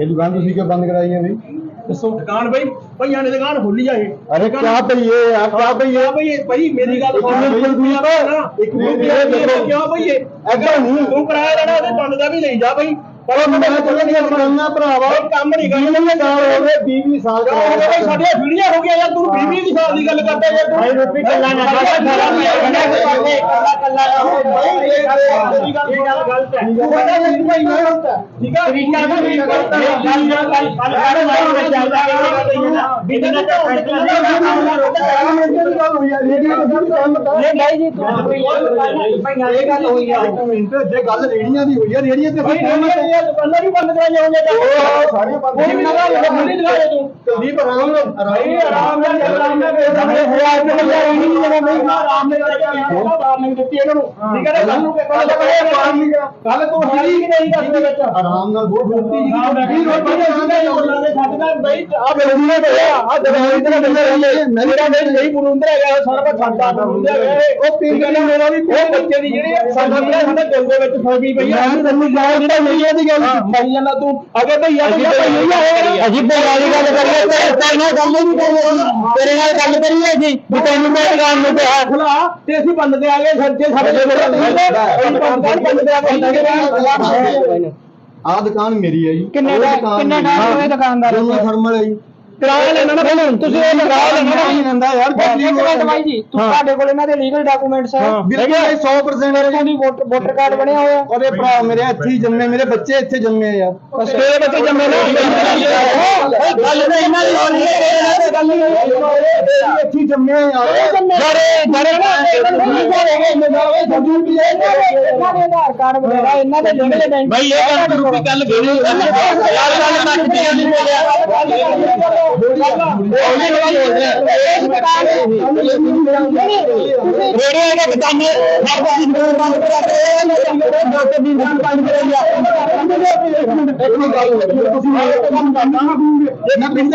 ਇਹ ਦੁਕਾਨ ਤੁਸੀਂ ਕਿਉਂ ਬੰਦ ਹੈ ਬਈ ਦੱਸੋ। ਦੁਕਾਨ ਬਈ ਭਈਆਂ ਨੇ ਦੁਕਾਨ ਖੋਲੀ ਆ ਇਹ। ਅਰੇ ਕਿਆ ਭਈਏ ਆ ਕਿਆ ਭਈਏ ਆ ਬਈ ਭਈ ਮੇਰੀ ਗੱਲ ਇੱਕ ਮਿੰਟ ਇੱਕ ਮਿੰਟ। ਕਿਉਂ ਭਈ ਏਦਾਂ ਨਹੀਂ। ਤੂੰ ਕਿਰਾਇਆ ਲੈਣਾ ਉਹਦੇ ਬੰਦ ਦਾ ਵੀ ਨਹੀਂ ਜਾ ਬਈ। ਪਰ ਮੈਂ ਚੱਲ ਨਹੀਂ ਕਰਾਉਣਾ ਭਰਾਵਾ। ਬਈ ਕੰਮ ਨਹੀਂ ਕਰਨਾ। ਵੀਹ ਸਾਲ ਹੋ ਗਏ 20 ਸਾਲ ਕਿਉਂ ਹੋ ਗਿਆ ਬਈ ਸਾਡੀਆਂ ਵੀਡੀਓ ਹੋ ਗਿਆ ਯਾਰ ਤੂੰ 20 20 ਦੀ ਸਾਲ ਦੀ ਗੱਲ ਕਰਦਾ ਯਾਰ ਤੂੰ। ਭਾਈ ਰੋਟੀ ਕੱਲਾ ਨਾ ਖਾ, ਕੱਲਾ ਨਹੀਂ ਆ, ਕੱਲਾ ਕੱਲਾ ਇਹ ਗੱਲ ਗਲਤ ਹੈ। ਤੂੰ ਕਹਿੰਦਾ ਨਹੀਂ ਭਾਈ ਨਾ ਗਲਤ ਹੈ। ਠੀਕ ਹੈ। ਤਰੀਕਾ ਵੀ ਨਹੀਂ ਗਲਤ ਹੈ। ਗੱਲ ਗੱਲ ਗੱਲ ਕਰ ਮਾਰ ਵਿੱਚ ਚੱਲਦਾ। ਹੈ ਬਿਨਾਂ ਤਾਂ ਨਹੀਂ ਬਾਈ ਜੀ ਇਹ ਗੱਲ ਹੋਈ ਆ। ਇੱਕ ਮਿੰਟ ਜੇ ਗੱਲ ਰੇੜੀਆਂ ਦੀ ਹੋਈ ਆ ਰੇੜੀਆਂ ਤੇ ਦੁਕਾਨਾਂ ਨਹੀਂ ਬੰਦ ਕਰਾਈਆਂ ਹੋਈਆਂ ਤਾਂ। ਉਹ ਸਾਰੀਆਂ ਬੰਦ ਕੋਈ ਵੀ ਲਗਾ ਲੈ ਖੁੱਲੀ ਦਿਖਾ ਦੇ ਤੂੰ। ਕੁਲਦੀਪ ਆਰਾਮ ਨਾਲ ਭਾਈ ਆਰਾਮ ਨਾਲ ਆਰਾਮ ਨਾਲ ਸਾਡੇ ਹਜ਼ਾਰ ਰੁਪਏ ਮਿਲਿਆ ਹੀ ਨਹੀਂ ਜਣਾ ਨਹੀਂ ਆਰਾਮ ਨਾਲ ਵਾਰਨਿੰਗ ਦਿੱਤੀ ਇਹਨਾਂ ਨੂੰ। ਠੀਕ ਹੈ ਨਾ ਕੱਲ ਨੂੰ ਕੱਲ ਕੱਲ ਤੋਂ ਹੈ ਹੀ ਨਹੀਂ ਕਰਦੇ ਵਿੱਚ। ਆਰਾਮ ਨਾਲ ਬਹੁਤ ਰੋਟੀ ਵੀ ਰੋਟੀ ਦੇ ਸੰਗੇ ਉਹਨਾਂ ਦੇ ਛੱਡ ਦਾ ਬਈ ਆ ਬਰੂੰਦੇ ਪਿਆ ਆ ਦਵਾਈ ਦੇ ਬੰਦੇ ਮੇਰਾ ਬਈ ਨਹੀਂ ਬਰੂੰਦਰ ਹੈਗਾ ਸਾਰਾ ਛੱਡਦਾ ਬਰੂੰਦਰ ਹੈਗਾ। ਉਹ ਪੀਂਗਾ ਮੇਰਾ ਵੀ ਉਹ ਬੱਚੇ ਦੀ ਜਿਹੜੀ ਸਾਡਾ ਜਿਹੜਾ ਸਾਡੇ ਦਿਲ ਦੇ ਵਿੱਚ ਫੋਬੀ ਪਈ ਆ। ਮੈਂ ਤੈਨੂੰ ਜਾਣ ਜਿਹੜਾ ਨਹੀਂ ਦੀ ਗੱਲ ਮਰੀ ਜਾਂਦਾ ਤੂੰ। ਅਗੇ ਭਈਆ ਭਈਆ ਭਈਆ ਅਸੀਂ ਭਈਆ ਦੀ ਗੱਲ ਕਰੀਏ ਤੇ ਤੇਰੇ ਨਾਲ ਗੱਲ ਨਹੀਂ ਕਰੀਏ। ਤੇਰੇ ਨਾਲ ਗੱਲ ਕਰੀਏ ਅਸੀਂ ਵੀ ਤੈਨੂੰ ਮੈਂ ਦੁਕਾਨ ਨੂੰ ਤੇ ਹੱਥ ਖਲਾ ਤੇ ਅਸੀਂ ਬੰਦ ਤੇ ਆ ਗਏ ਸੱਜੇ ਸਾਡੇ ਬੰਦ ਤੇ ਆ ਗਏ ਆ ਦੁਕਾਨ ਮੇਰੀ ਹੈ ਜੀ। ਕਿੰਨੇ ਦਾ- ਕਿੰਨੇ ਟਾਈਮ ਹੋਏ ਦੁਕਾਨਦਾਰ ਥਰਮਲ ਹੈ ਜੀ। ਕਿਰਾਇਆ ਲੈਣਾ ਨਾ ਪਹਿਲਾਂ ਤੁਸੀਂ ਇਹ ਕਿਰਾਇਆ ਲੈਣਾ। ਨਹੀਂ ਲੈਂਦਾ ਯਾਰ ਇੱਕ ਮਿੰਟ ਬਾਈ ਜੀ। ਤੁਹਾਡੇ ਕੋਲ ਇਹਨਾਂ ਦੇ ਲੀਗਲ ਡਾਕੂਮੈਂਟਸ ਹੈ। ਬਿਲਕੁਲ 100% ਹੈ ਤੁਹਾਡੀ ਵੋਟਰ ਕਾਰਡ ਬਣਿਆ ਹੋਇਆ। ਉਹਦੇ ਭਰਾ ਮੇਰੇ ਇੱਥੇ ਹੀ ਜੰਮੇ ਮੇਰੇ ਬੱਚੇ ਇੱਥੇ ਜੰਮੇ ਆ ਯਾਰ। ਤੇਰੇ ਬੱਚੇ ਜੰਮੇ ਨਾ? ਗੱਲ ਤਾਂ ਇਹਨਾਂ ਦੀ ਹੋਣੀ ਹੈ। ਗੱਲ ਨਹੀਂ ਇੱਥੇ ਹੀ ਜੰਮੇ ਆ ਯਾਰ। ਜਰੇ ਜਰੇ ਨਾ ਇਹਨਾਂ ਦੇ ਆਧਾਰ ਕਾਰਡ ਵਗੈਰਾ ਇਹਨਾਂ ਦੇ ਲੀਗਲ ਡਾਕੂਮੈਂਟ ਭਾਈ ਇਹ ਗੱਲ ਰੂਪੀ ਗੱਲ ਗੇੜੀ ਯਾਰ ਗੱਲ ਮੱਚ ਦੀ ਨਹੀਂ ਰੇੜੀਆਂ ਦੇ ਦੁਕਾਨੇ ਹਰ ਵਾਰੀ ਨੂੰ ਬੰਦ ਕਰਾ ਕੇ ਡਾਕਟਰ ਦੀ ਦੁਕਾਨ ਬੰਦ ਕਰਾਈਆ ਇੱਕ ਮਿੰਟ ਗੱਲ ਤੁਸੀਂ ਮੇਰੇ ਤੋਂ ਕੰਮ ਕਰਨਾ ਜੇ ਮੈਂ ਪਿੰਡ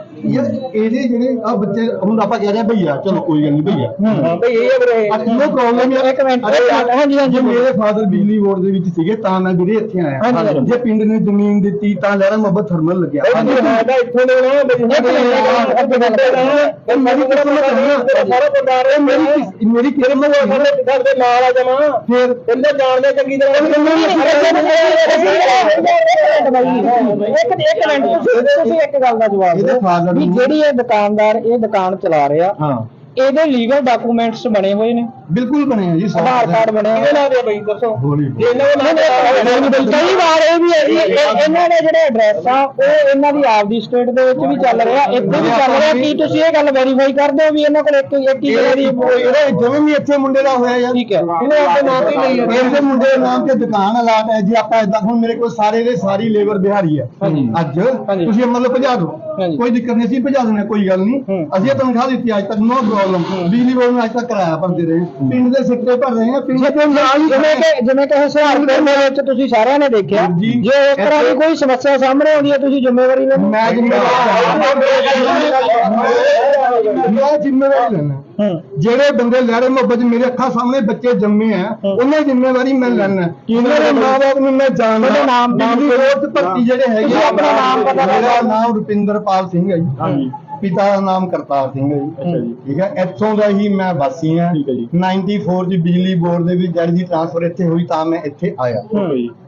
ਯਾਰ ਇਹਦੇ ਜਿਹੜੇ ਆ ਬੱਚੇ ਹੁਣ ਆਪਾਂ ਕਹਿ ਰਹੇ ਭਈਆ ਚਲੋ ਕੋਈ ਗੱਲ ਨਹੀਂ ਭਈਆ। ਭਾਈ ਇਹ ਵੀਰੇ ਨੋ ਪ੍ਰੋਬਲਮ ਹੈ ਇੱਕ ਮਿੰਟ ਹਾਂਜੀ ਹਾਂਜੀ। ਮੇਰੇ ਫਾਦਰ ਬਿਜਲੀ ਬੋਰਡ ਦੇ ਵਿੱਚ ਸੀਗੇ ਤਾਂ ਮੈਂ ਵੀਰੇ ਇੱਥੇ ਆਇਆ। ਜੇ ਪਿੰਡ ਨੇ ਜ਼ਮੀਨ ਦਿੱਤੀ ਤਾਂ ਲਹਿਰਾ ਮੁਹੱਬਤ ਥਰਮਲ ਲੱਗਿਆ। ਹਾਂਜੀ ਮੈਂ ਤਾਂ ਇੱਥੋਂ ਦੇ ਨਾ ਮੇਰੀ ਸਾਰਾ ਪਰਿਵਾਰ ਹੈ। ਮੇਰੀ ਮੇਰੀ ਸਾਡੇ ਘਰ ਦੇ ਨਾਲ ਆ ਜਾਵਾਂ। ਫਿਰ ਕਹਿੰਦੇ ਜਾਣਦੇ ਚੰਗੀ ਤਰ੍ਹਾਂ। ਇੱਕ ਇੱਕ ਮਿੰਟ। ਤੁਸੀਂ ਇੱਕ ਗੱਲ ਦਾ ਜਵਾਬ ਇਹਦੇ father ਵੀ ਜਿਹੜੀ ਇਹ ਦੁਕਾਨਦਾਰ ਇਹ ਦੁਕਾਨ ਚਲਾ ਰਿਹਾ ਹਾਂ। ਇਹਦੇ ਲੀਗਲ ਡਾਕੂਮੈਂਟਸ ਬਣੇ ਹੋਏ ਨੇ। ਬਿਲਕੁਲ ਬਣੇ ਆ ਜੀ ਸਾਰੇ। ਆਧਾਰ ਕਾਰਡ ਬਣਿਆ ਕਿਹਦੇ ਨਾਲ ਦੇ ਬਈ ਦੱਸੋ। ਹੌਲੀ ਇਹਨਾਂ ਦੇ ਕਈ ਵਾਰ ਇਹ ਵੀ ਹੈ ਜੀ, ਇਹ- ਇਹਨਾਂ ਦੇ ਜਿਹੜੇ ਐਡਰੈਸ ਆ ਉਹ ਇਹਨਾਂ ਦੀ ਆਪਦੀ ਸਟੇਟ ਦੇ ਵਿੱਚ ਵੀ ਚੱਲ ਰਿਹਾ ਇੱਥੇ ਵੀ ਚੱਲ ਰਿਹਾ ਕੀ ਤੁਸੀਂ ਇਹ ਗੱਲ ਵੈਰੀਫਾਈ ਕਰਦੇ ਹੋ ਵੀ ਇਹਨਾਂ ਕੋਲ ਇੱਕ ਇੱਕ ਹੀ ਦੀ ਇਹਦੇ ਜਿਵੇਂ ਵੀ ਇੱਥੇ ਮੁੰਡੇ ਦਾ ਹੋਇਆ ਯਾਰ। ਠੀਕ ਹੈ। ਇਹਨੇ ਆਪਣੇ ਨਾਮ ਤੇ ਲਈ ਹੈ ਇਹਦੇ ਮੁੰਡੇ ਦੇ ਨਾਮ ਤੇ ਦੁਕਾਨ ਅਲਾਟ ਹੈ ਜੀ ਆਪਾਂ ਇਦਾਂ ਹੁਣ ਮੇਰੇ ਕੋਲ ਸਾਰੇ ਦੇ ਸਾਰੀ ਲੇਬਰ ਬਿਹਾਰੀ ਹੈ। ਅੱਜ ਤੁਸੀਂ ਮਤਲਬ ਭਜਾ ਦਿਓ। ਹਾਂਜੀ। ਕੋਈ ਦਿੱਕਤ ਨਹੀਂ ਅਸੀਂ ਭਜਾ ਦਿੰਦੇ ਹਾਂ, ਕੋਈ ਗੱਲ ਨਹੀਂ। ਅਸੀਂ ਇਹ ਤਨਖਾਹ ਦਿੱਤੀ ਅੱਜ ਤੱਕ ਨੋ ਪ੍ਰੋਬਲਮ ਬਿਜਲੀ ਬੋਰਡ ਨੂੰ ਅੱਜ ਤੱਕ ਕਿਰਾਇਆ ਭਰਦੇ ਰਹੇ। ਪਿੰਡ ਦੇ ਸਿੱਟੇ ਭਰ ਰਹੇ ਹਾਂ ਪਿੰਡ ਦੇ ਨਾਲ ਹੀ ਜਿਵੇਂ ਕਿ ਜਿਵੇਂ ਕਿ ਹੁਸ਼ਿਆਰਪੁਰ ਦੇ ਵਿੱਚ ਤੁਸੀਂ ਸਾਰਿਆਂ ਨੇ ਦੇਖਿਆ ਜੀ। ਇਸ ਤਰ੍ਹਾਂ ਦੀ ਕੋਈ ਸਮੱਸਿਆ ਸਾਹਮਣੇ ਆਉਂਦੀ ਹੈ ਤੁਸੀਂ ਜ਼ਿੰਮੇਵਾਰੀ ਲੈਣੀ। ਮੈਂ ਜ਼ਿੰਮੇਵਾਰੀ ਮੈਂ ਜ਼ਿੰਮੇਵਾਰੀ ਲੈਣਾ ਜਿਹੜੇ ਬੰਦੇ ਲਹਿਰੇ ਮੁਹੱਬਤ ਮੇਰੇ ਅੱਖਾਂ ਸਾਹਮਣੇ ਬੱਚੇ ਜੰਮੇ ਆ ਉਹਨਾਂ ਦੀ ਜ਼ਿੰਮੇਵਾਰੀ ਮੈਂ ਲੈਣਾ। ਦੇ ਮਾਪੇ ਨੂੰ ਮੈਂ ਜਾਣਦਾ। ਨਾਮ- ਨਾਮ 'ਚ ਭਰਤੀ ਜਿਹੜੇ ਹੈਗੇ ਆਪਣਾ ਨਾਮ ਪਤਾ। ਮੇਰਾ ਨਾਮ ਰੁਪਿੰਦਰਪਾਲ ਸਿੰਘ ਹੈ ਜੀ। ਪਿਤਾ ਦਾ ਨਾਮ ਕਰਤਾਰ ਸਿੰਘ ਹੈ ਜੀ। ਠੀਕ ਹੈ ਇੱਥੋਂ ਦਾ ਹੀ ਮੈਂ ਵਾਸੀ ਹਾਂ। 94 ਚ ਬਿਜਲੀ ਬੋਰਡ ਦੇ ਵਿੱਚ ਜਿਹੜੀ ਦੀ ਟ੍ਰਾਂਸਫਰ ਇੱਥੇ ਹੋਈ ਤਾਂ ਮੈਂ ਇੱਥੇ ਆਇਆ।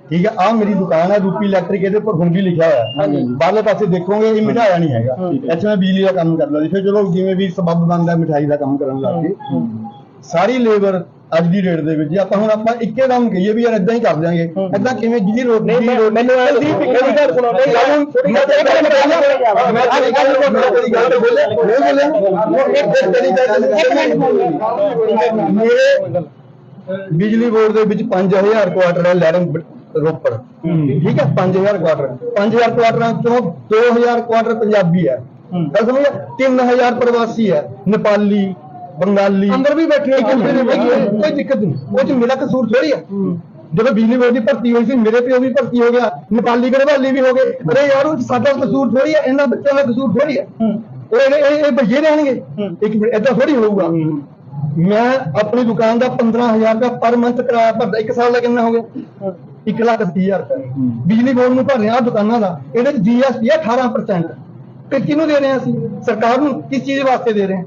ਠੀਕ ਹੈ ਆ ਮੇਰੀ ਦੁਕਾਨ ਹੈ ਰੂਪੀ ਇਲੈਕਟ੍ਰਿਕ ਇਹਦੇ ਉੱਪਰ ਵੀ ਲਿਖਿਆ ਹੋਇਆ। ਹੈ ਬਾਹਰਲੇ ਪਾਸੇ ਦੇਖੋਗੇ ਇਹ ਮਿਠਾਇਆ ਨਹੀਂ ਹੈਗਾ। ਇੱਥੇ ਮੈਂ ਬਿਜਲੀ ਦਾ ਕੰਮ ਕਰਦਾ। ਸੀ ਫਿਰ ਚਲੋ ਜਿਵੇਂ ਵੀ ਸਬੱਬ ਬਣਦਾ ਮਿਠਾਈ ਦਾ ਕੰਮ ਕਰਨ ਲੱਗ ਗਏ। ਸਾਰੀ ਲੇਬਰ ਅੱਜ ਦੀ ਡੇਟ ਦੇ ਵਿੱਚ ਜੇ ਆਪਾਂ ਹੁਣ ਆਪਾਂ ਇੱਕੇ ਦਮ ਕਹੀਏ ਵੀ ਯਾਰ ਇਦਾਂ ਹੀ ਕਰ ਦਿਆਂਗੇ ਇਦਾਂ ਕਿਵੇਂ ਜਿਹਦੀ ਰੋਟੀ ਨਹੀਂ ਮੈਂ- ਮੈਨੂੰ ਐ ਸੀ ਵੀ ਕਿਹੜੀ ਗੱਲ ਸੁਣਾਉਂਦੇ ਮੈਂ ਤੇਰੀ ਗੱਲ ਬੋਲਿਆ ਮੈਂ ਤੇਰੀ ਗੱਲ ਤੇਰੀ ਗੱਲ ਬੋਲਿਆ ਨਹੀਂ ਬੋਲਿਆ ਮੇਰੇ ਬਿਜਲੀ ਬੋਰਡ ਦੇ ਵਿੱਚ 5000 ਕੁਆਟਰ ਹੈ ਲੈਰਨ ਰੋਪੜ ਠੀਕ ਹੈ 5000 ਕੁਆਟਰ 5000 ਕੁਆਟਰਾਂ ਚੋਂ 2000 ਕੁਆਟਰ ਪੰਜਾਬੀ ਹੈ ਗੱਲ ਸਮਝਿਆ 3000 ਪ੍ਰਵਾਸੀ ਹੈ ਨੇਪਾਲੀ ਬੰਗਾਲੀ। ਅੰਦਰ ਵੀ ਬੈਠੇ ਕੋਈ ਦਿੱਕਤ ਨਹੀਂ। ਉਹ ਚ ਮੇਰਾ ਕਸੂਰ ਥੋੜੀ ਹੈ। ਜਦੋਂ ਬਿਜਲੀ ਬੋਰਡ ਦੀ ਭਰਤੀ ਹੋਈ ਸੀ ਮੇਰੇ ਪਿਓ ਵੀ ਭਰਤੀ ਹੋ ਗਿਆ ਨੇਪਾਲੀ ਗੜਵਾਲੀ ਵੀ ਹੋ ਗਏ। ਅਰੇ ਯਾਰ ਉਹ ਸਾਡਾ ਕਸੂਰ ਥੋੜੀ ਹੈ ਇਹਨਾਂ ਬੱਚਿਆਂ ਦਾ ਕਸੂਰ ਥੋੜੀ ਹੈ। ਉਹ ਇਹ ਇਹ- ਭਈਏ ਰਹਿਣਗੇ। ਇੱਕ ਮਿੰਟ ਏਦਾਂ ਥੋੜੀ ਹੋਊਗਾ। ਮੈਂ ਆਪਣੀ ਦੁਕਾਨ ਦਾ 15000 ਦਾ ਪਰ ਮੰਥ ਕਿਰਾਇਆ ਭਰਦਾ ਇੱਕ ਸਾਲ ਦਾ ਕਿੰਨਾ ਹੋ ਗਿਆ? 1 ਲੱਖ 80000 ਰੁਪਏ ਬਿਜਲੀ ਬੋਰਡ ਨੂੰ ਭਰ ਰਿਹਾ ਦੁਕਾਨਾਂ ਦਾ ਇਹਦੇ ਜੀਐਸਟੀ ਹੈ 18% ਤੇ ਕਿਹਨੂੰ ਦੇ ਰਹੇ ਹਾਂ ਅਸੀਂ? ਸਰਕਾਰ ਨੂੰ ਕਿਸ ਚੀਜ਼ ਵਾਸਤੇ ਦੇ ਰਹੇ ਹਾਂ